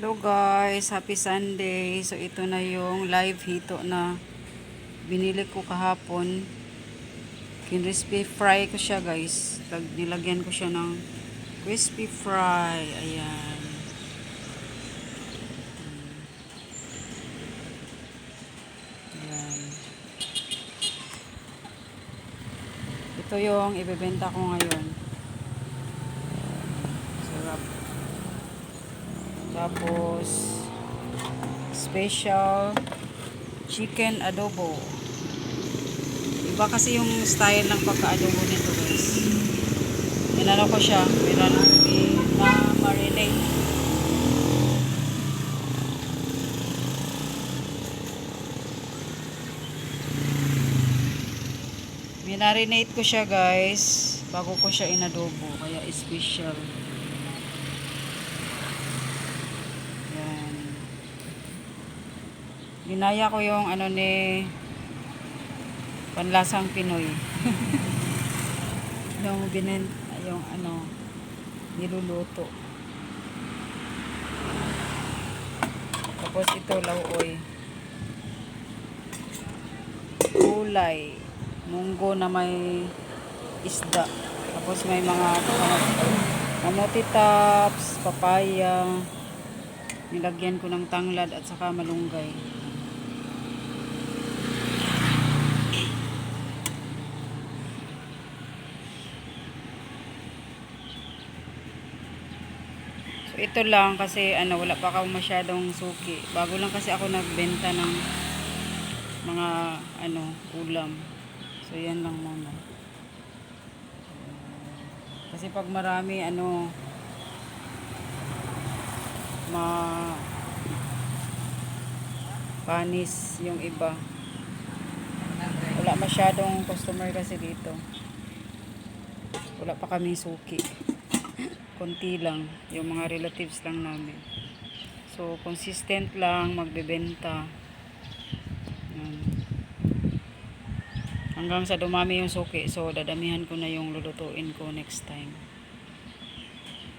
Hello guys, happy Sunday. So ito na yung live hito na binili ko kahapon. Crispy fry ko siya guys. Lag- Nilagyan ko siya ng crispy fry. Ayan. Ayan. Ito yung ibebenta ko ngayon. Tapos, special chicken adobo. Iba kasi yung style ng pagka-adobo nito guys. Inano ko siya, pinano, na-marinate. Minarinate ko siya guys bago ko siya inadobo kaya special. Ginaya ko yung ano ni panlasang Pinoy. yung binin yung ano niluluto. Tapos ito lauoy. Kulay. Munggo na may isda. Tapos may mga kamote tops, papaya. Nilagyan ko ng tanglad at saka malunggay. Ito lang kasi ano wala pa ako masyadong suki. Bago lang kasi ako nagbenta ng mga ano ulam. So yan lang muna. Kasi pag marami ano ma panis yung iba. Wala masyadong customer kasi dito. Wala pa kami suki. Konti lang. Yung mga relatives lang namin. So, consistent lang magbebenta. Hanggang sa dumami yung suki. So, dadamihan ko na yung lulutuin ko next time.